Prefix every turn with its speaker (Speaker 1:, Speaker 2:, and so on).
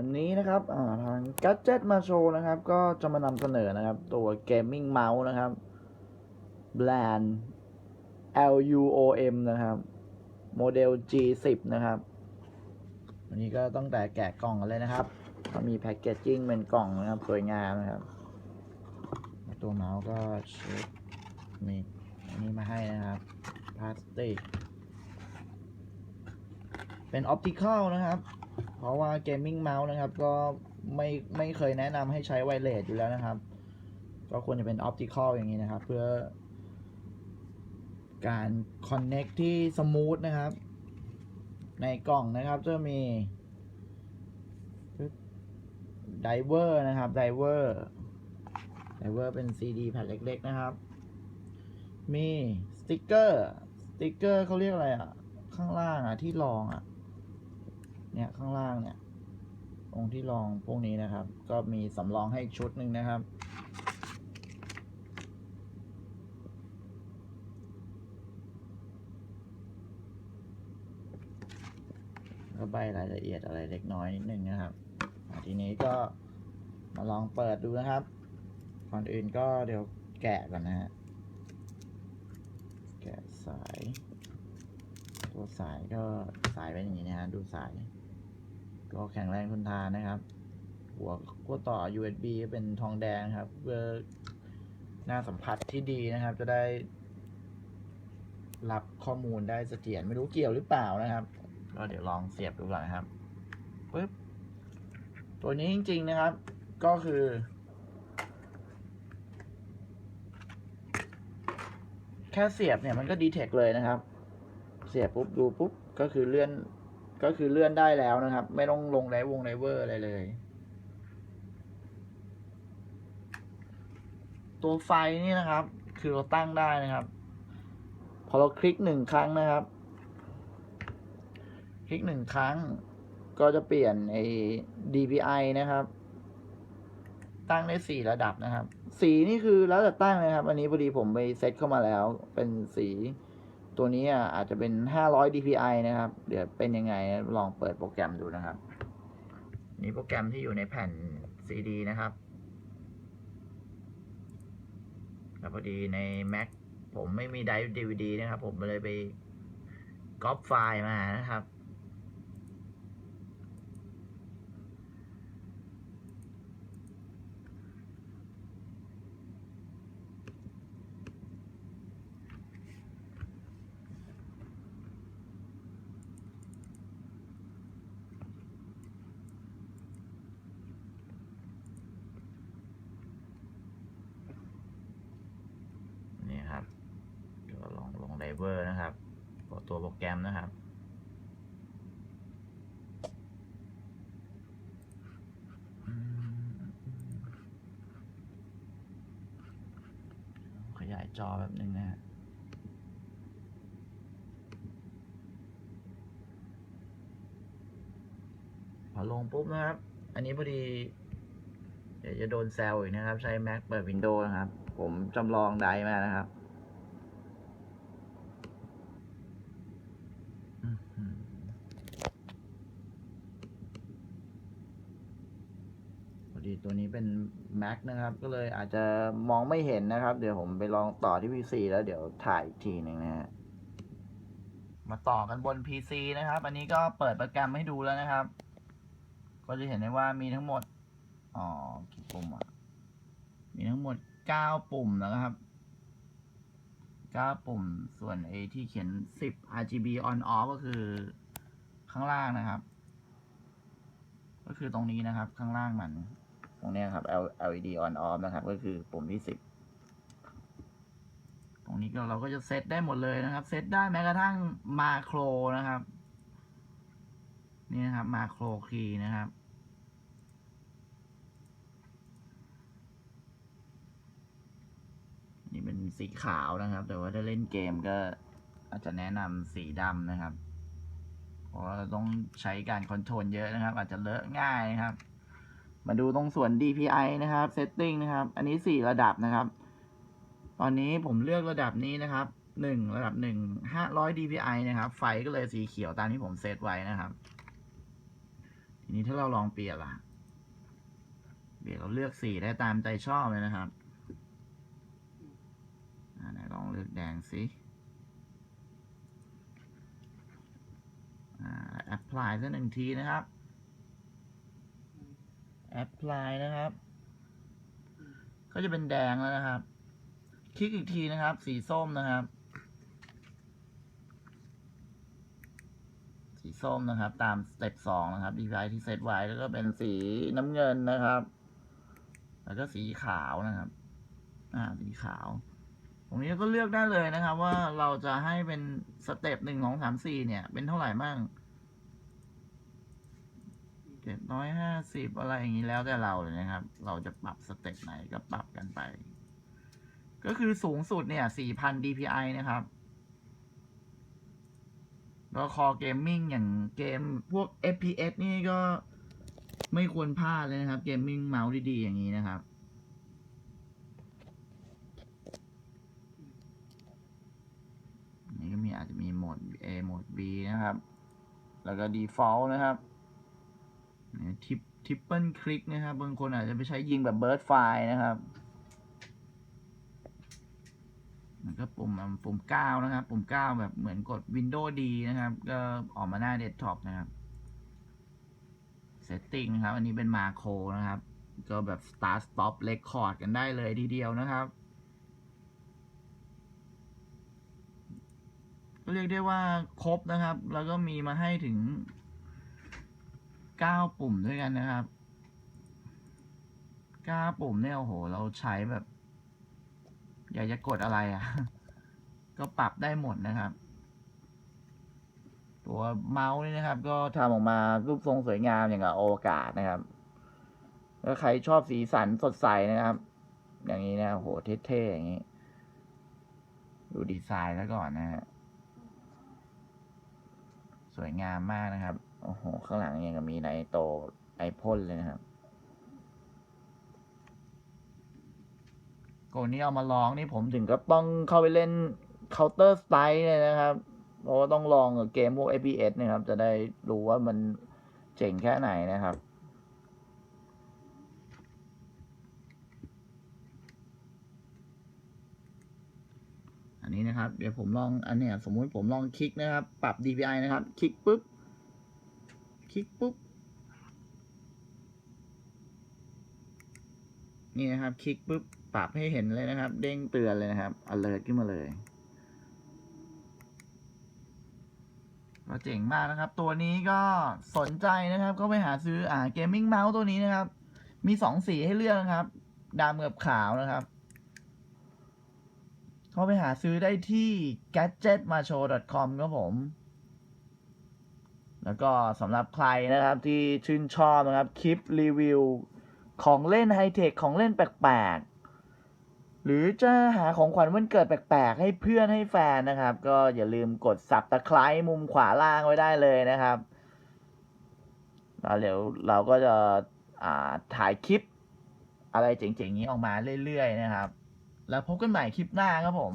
Speaker 1: วันนี้นะครับาทาง Gadget มาโชว์นะครับ ก็จะมานำเสนอนะครับ ตัว Gaming Mouse นะครับแบรนด์ LUOM นะครับ โมเดล G10 นะครับ วันนี้ก็ตั้งแต่แกะกล่องกันเลยนะครับ ก็มีแพคเกจจิ้งเป็นกล่องนะครับ สวยงามนะครับ ตัวเมาส์ก็เช็คมีอันนี้มาให้นะครับพลาสติก เป็นออปติคอลนะครับ เพราะว่าเกมมิ่งเมาส์นะครับ ก็ไม่ไม่เคยแนะนำให้ใช้ไวเลสอยู่แล้วนะครับ ก็ควรจะเป็นออปติคอลอย่างนี้นะครับ เพื่อ การคอนเน็กที่สมูทนะครับ ในกล่องนะครับจะมีไดเวอร์นะครับไดเวอร์ไดเวอร์เป็น CD แผ่นเล็ก ๆ นะครับ มีสติกเกอร์ สติกเกอร์เขาเรียกอะไรอะ ข้างล่างอะ ที่รองอะ เนี่ยข้างล่างเนี่ยตรงที่รองพวกนี้นะครับ ก็มีสำรองให้อีกชุดหนึ่งนะครับ ก็ใบรายละเอียดอะไรเล็กน้อยนิดนึงนะครับทีนี้ก็มาลองเปิดดูนะครับก่อนอื่นก็เดี๋ยวแกะก่อนนะฮะแกะสาย ตัวสายก็สายเป็นอย่างนี้นะฮะดูสาย ก็แข็งแรงทนทานนะครับ หัวขั้วต่อ USB เป็นทองแดงครับเพื่อหน้าสัมผัสที่ดีนะครับ จะได้ รับข้อมูลได้เสถียรไม่รู้เกี่ยวหรือเปล่านะครับ ก็เดี๋ยวลองเสียบดูก่อนนะครับปึ๊บตัวนี้จริง ๆนะครับ ก็คือ แค่เสียบเนี่ยมันก็ดีเทคเลยนะครับ เสียบปุ๊บดูปุ๊บก็คือเลื่อน ก็คือเลื่อนได้แล้วนะครับ ไม่ต้องลงไดวงไดเวอร์อะไรเลย ตัวไฟนี่นะครับ คือเราตั้งได้นะครับ พอเราคลิกหนึ่งครั้งนะครับ คลิกหนึ่งครั้ง ก็จะเปลี่ยนไอ้ DPI นะครับ ตั้งได้สี่ระดับนะครับ สีนี่คือแล้วแต่ตั้งนะครับ อันนี้พอดีผมไปเซตเข้ามาแล้ว เป็นสี ตัวนี้อาจจะเป็น 500 DPI นะครับ เดี๋ยวเป็นยังไงลองเปิดโปรแกรมดูนะครับ นี่โปรแกรมที่อยู่ในแผ่น CD นะครับแล้วพอดีใน Mac ผมไม่มีไดร์ DVD นะครับ ผมเลยไปก๊อปไฟล์มานะครับ นี่ครับก็ลองลงไดเวอร์นะครับกด ตัวโปรแกรมนะครับ ขยายจอแบบนึงนะฮะพอลงปุ๊บนะครับ อันนี้พอดี เดี๋ยวจะโดนแซวอีกนะครับ ใช้ Mac เปิด Windows นะครับ ผมจำลองไดร์มานะครับอื้อหือพอ ดีตัวนี้เป็น Mac นะครับ ก็เลยอาจจะมองไม่เห็นนะครับ เดี๋ยวผมไปลองต่อที่ PC แล้วเดี๋ยวถ่ายอีกทีหนึ่งนะฮะมาต่อกันบน PC นะครับ อันนี้ก็เปิดโปรแกรมให้ดูแล้วนะครับ ก็จะเห็นได้ว่ามีทั้งหมดอ๋อกี่ปุ่มอะมีทั้งหมดเก้าปุ่มนะครับเก้าปุ่มส่วนไอที่เขียนสิบ RGB on off ก็คือข้างล่างนะครับ ก็คือตรงนี้นะครับข้างล่างมัน ตรงนี้ครับ LED on off นะครับ ก็คือปุ่มที่สิบตรงนี้ก็เราก็จะเซตได้หมดเลยนะครับ เซตได้แม้กระทั่งมาโครนะครับ นี่นะครับมาโครคีนะครับนี่เป็นสีขาวนะครับ แต่ว่าถ้าเล่นเกมก็อาจจะแนะนำสีดำนะครับ เพราะต้องใช้การคอนโทรลเยอะนะครับ อาจจะเลอะง่ายนะครับ มาดูตรงส่วน DPI นะครับ Setting นะครับ อันนี้ 4 ระดับนะครับ ตอนนี้ผมเลือกระดับนี้นะครับ 1 ระดับ 1 500 DPI นะครับ ไฟก็เลยสีเขียวตามที่ผมเซตไว้นะครับ ทีนี้ถ้าเราลองเปลี่ยนล่ะ เดี๋ยวเราเลือกสีได้ตามใจชอบเลยนะครับไหนลองเลือกแดงสิอ่า apply สักหนึ่งทีนะครับ apply นะครับ ก็จะเป็นแดงแล้วนะครับ คลิกอีกทีนะครับ สีส้มนะครับ สีส้มนะครับ ตามสเต็ปสองนะครับดีไซน์ที่เซตไว้แล้วก็เป็นสีน้ำเงินนะครับ แล้วก็สีขาวนะครับ อ่า สีขาวตรงนี้ก็เลือกได้เลยนะครับ ว่าเราจะให้เป็นสเต็ปหนึ่งสองสามสี่เนี่ย เป็นเท่าไหร่มั่ง จ็ดร้อยห้าสิบอะไรอย่างนี้แล้วแต่เราเลยนะครับ เราจะปรับสเต็ปไหนก็ปรับกันไป ก็คือสูงสุดเนี่ยสี่พัน DPI นะครับ แล้วคอเกมมิ่งอย่างเกมพวก FPS นี่ก็ไม่ควรพลาดเลยนะครับ เกมมิ่งเมาส์ดี ๆ อย่างนี้นะครับนี่ก็มีอาจจะมีโหมด A โหมด B นะครับ แล้วก็ default นะครับ ทิปทิปเปิลคลิกนะครับ บางคนอาจจะไปใช้ยิงแบบเบิร์ดไฟนะครับแล้วก็ปุ่มปุ่ม9นะครับ ปุ่ม9แบบเหมือนกด Windows D นะครับ ก็ออกมาหน้าเดสก์ท็อปนะครับ Setting นะครับ อันนี้เป็นมาโครนะครับ ก็แบบ Start Stop Record กันได้เลยทีเดียวนะครับก็เรียกได้ว่าครบนะครับ แล้วก็มีมาให้ถึง 9ปุ่มด้วยกันนะครับ9ปุ่มเนี่ยโอ้โห เราใช้แบบ อยากจะกดอะไรอะ ก็ปรับได้หมดนะครับ ตัวเมาส์นี่นะครับ ก็ทำออกมารูปทรงสวยงามอย่างกับโอกาสนะครับแล้วใครชอบสีสันสดใสนะครับ อย่างนี้นะโอ้โหเท่ๆอย่างนี้ดูดีไซน์แล้วก่อนนะฮะสวยงามมากนะครับ โอ้โห ข้างหลังยังกับมีไนโตไอพ่นเลยนะครับก่อนนี้เอามาลองนี่ผมถึงก็ต้องเข้าไปเล่น Counter Strike เลยนะครับ เพราะว่าต้องลองกับเกมพวก FPS นะครับ จะได้รู้ว่ามันเจ๋งแค่ไหนนะครับอันนี้นะครับเดี๋ยวผมลองอันเนี้ยสมมุติผมลองคลิกนะครับ ปรับ DPI นะครับ คลิกปุ๊บ คลิกปุ๊บ นี่นะครับ คลิกปุ๊บ ปรับให้เห็นเลยนะครับ เด้งเตือนเลยนะครับ alert ขึ้นมาเลยก็เจ๋งมากนะครับ ตัวนี้ก็สนใจนะครับ ก็ไปหาซื้ออ่าเกมมิ่งเมาส์ตัวนี้นะครับ มีสองสีให้เลือกนะครับดำกับขาวนะครับเข้าไปหาซื้อได้ที่ gadgetmacho.com ครับผม แล้วก็สำหรับใครนะครับที่ชื่นชอบนะครับคลิปรีวิวของเล่นไฮเทคของเล่นแปลกๆ หรือจะหาของขวัญวันเกิดแปลกๆ ให้เพื่อนให้แฟนนะครับ ก็อย่าลืมกดสับตะไคร้มุมขวาล่างไว้ได้เลยนะครับแล้วเดี๋ยวเราก็จะอ่าถ่ายคลิปอะไรเจ๋งๆนี้ออกมาเรื่อยๆนะครับ แล้วพบกันใหม่คลิปหน้าครับผม